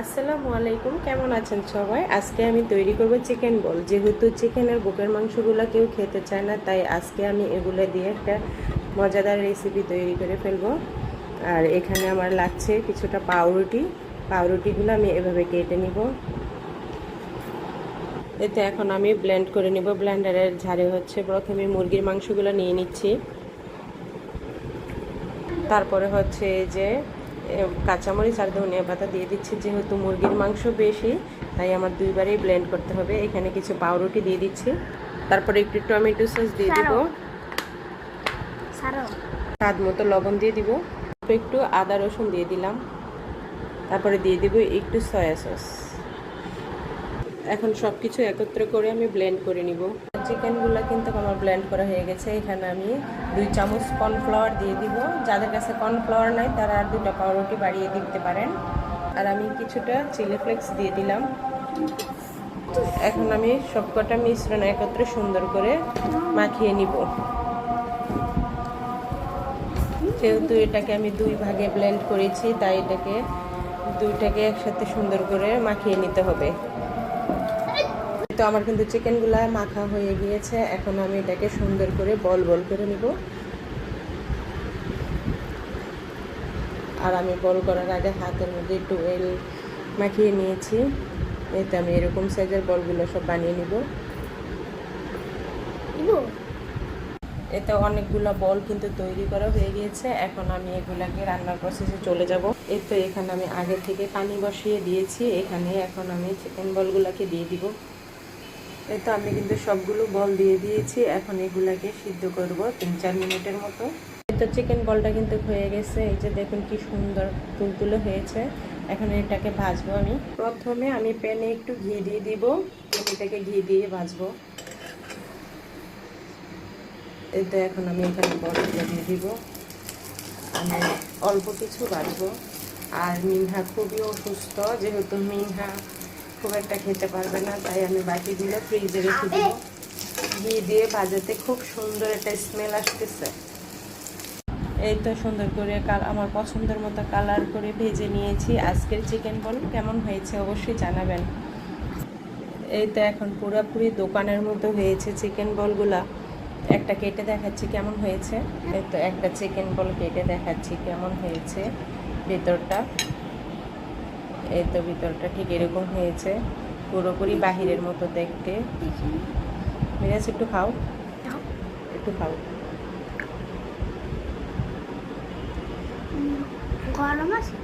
আসসালামু আলাইকুম, কেমন আছেন সবাই? আজকে আমি তৈরি করব চিকেন বল যেহেতু চিকেনের বুকের মাংসগুলো কেউ খেতে চায় না, তাই আজকে আমি এগুলো দিয়ে একটা মজাদার রেসিপি তৈরি করে ফেলব। আর এখানে আমার লাগছে কিছুটা পাউরুটি। পাউরুটিগুলো আমি এভাবে কেটে নিব। এতে এখন আমি ব্লেন্ড করে নিব। ব্লেন্ডারের ঝাড়ে হচ্ছে প্রথমে মুরগির মাংসগুলো নিয়ে নিচ্ছি। তারপরে হচ্ছে এই যে কাঁচামরিচ আর ধনিয়া পাতা দিয়ে দিচ্ছি। যেহেতু মুরগির মাংস বেশি তাই আমার দুইবারই ব্লেন্ড করতে হবে। এখানে কিছু পাউরুটি দিয়ে দিচ্ছি। তারপরে একটু টমেটো সস দিয়ে দিব। স্বাদ মতো লবণ দিয়ে দিব। একটু আদা রসুন দিয়ে দিলাম। তারপরে দিয়ে দিব একটু সয়া সস এখন সব কিছু একত্র করে আমি ব্লেন্ড করে নিব। চিকেনগুলো কিন্তু আমার ব্লেন্ড করা হয়ে গেছে। এখানে আমি দুই চামচ কর্নফ্লাওয়ার দিয়ে দিব। যাদের কাছে কর্নফ্লাওয়ার নাই, তারা আর দুটা পাউরুটি বাড়িয়ে দিতে পারেন। আর আমি কিছুটা চিলি ফ্লেক্স দিয়ে দিলাম। এখন আমি সবকটা মিশ্রণ একত্রে সুন্দর করে মাখিয়ে নিব। যেহেতু এটাকে আমি দুই ভাগে ব্লেন্ড করেছি, তাই এটাকে দুইটাকে একসাথে সুন্দর করে মাখিয়ে নিতে হবে। তো আমার কিন্তু চিকেনগুলা মাখা হয়ে গিয়েছে। এখন আমি এটাকে সুন্দর করে বল বল করে নিব। আর আমি বল করার আগে হাতের মধ্যে একটু অয়েল মাখিয়ে নিয়েছি। এতে আমি এরকম সাইজের বলগুলো সব বানিয়ে নিব। এতে অনেকগুলো বল কিন্তু তৈরি করা হয়ে গিয়েছে। এখন আমি এগুলাকে রান্নার প্রসেসে চলে যাব। এই তো এখানে আমি আগে থেকে পানি বসিয়ে দিয়েছি। এখানে এখন আমি চিকেন বলগুলোকে দিয়ে দিব। এই তো আমি কিন্তু সবগুলো বল দিয়ে দিয়েছি। এখন এগুলাকে সিদ্ধ করব তিন চার মিনিটের মতো। তো চিকেন বলটা কিন্তু হয়ে গেছে। এই যে দেখুন কি সুন্দর তুলতুলে হয়েছে। এখন এটাকে ভাজবো আমি। প্রথমে আমি প্যানে একটু ঘি দিয়ে দিব। এটাকে ঘি দিয়ে ভাজবো। এই তো এখন আমি এখানে বরফগুলো দিয়ে দিব। আমি অল্প কিছু বাড়বো আর মিনহা খুবই অসুস্থ, যেহেতু মিনহা খুব একটা খেতে পারবে না, তাই আমি বাকিগুলো ফ্রিজে রেখে দিব। ঘি দিয়ে ভাজাতে খুব সুন্দর একটা স্মেল আসতেছে। এই তো সুন্দর করে কাল আমার পছন্দের মতো কালার করে ভেজে নিয়েছি। আজকের চিকেন বল কেমন হয়েছে অবশ্যই জানাবেন। এই তো এখন পুরোপুরি দোকানের মতো হয়েছে চিকেন বলগুলা একটা কেটে দেখাচ্ছি কেমন হয়েছে। এই তো একটা চিকেন বল কেটে দেখাচ্ছি কেমন হয়েছে ভেতরটা। এই তো ভিতরটা ঠিক এরকম হয়েছে। পুরোপুরি বাহিরের মতো দেখতে। মিরাজ একটু খাও। একটু খাও। গরম আছে?